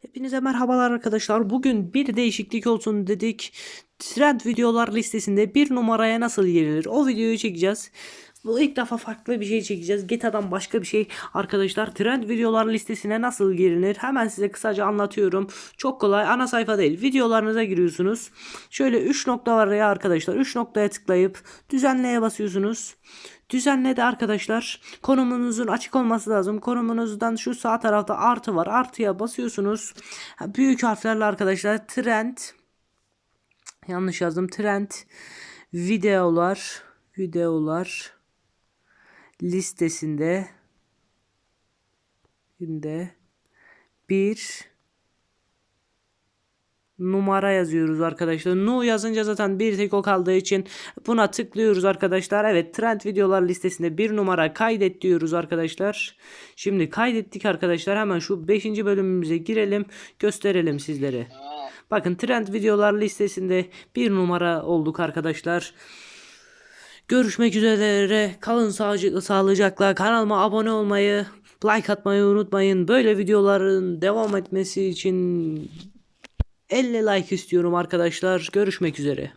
Hepinize merhabalar arkadaşlar. Bugün bir değişiklik olsun dedik. Trend videolar listesinde bir numaraya nasıl girilir? O videoyu çekeceğiz. Bu ilk defa farklı bir şey çekeceğiz. GTA'dan başka bir şey arkadaşlar. Trend videolar listesine nasıl girilir? Hemen size kısaca anlatıyorum. Çok kolay. Ana sayfa değil. Videolarınıza giriyorsunuz. Şöyle 3 nokta var ya arkadaşlar. 3 noktaya tıklayıp düzenleye basıyorsunuz. Düzenledi arkadaşlar. Konumunuzun açık olması lazım. Konumunuzdan şu sağ tarafta artı var. Artıya basıyorsunuz. Büyük harflerle arkadaşlar trend yanlış yazdım. Trend videolar videolar listesinde günde bir numara yazıyoruz arkadaşlar. Nu yazınca zaten bir tek o kaldığı için buna tıklıyoruz arkadaşlar. Evet trend videolar listesinde bir numara kaydet diyoruz arkadaşlar. Şimdi kaydettik arkadaşlar. Hemen şu 5. bölümümüze girelim. Gösterelim sizlere. Bakın trend videolar listesinde bir numara olduk arkadaşlar. Görüşmek üzere. Kalın sağcı- sağlıcakla. Kanalıma abone olmayı, like atmayı unutmayın. Böyle videoların devam etmesi için 50 like istiyorum arkadaşlar. Görüşmek üzere.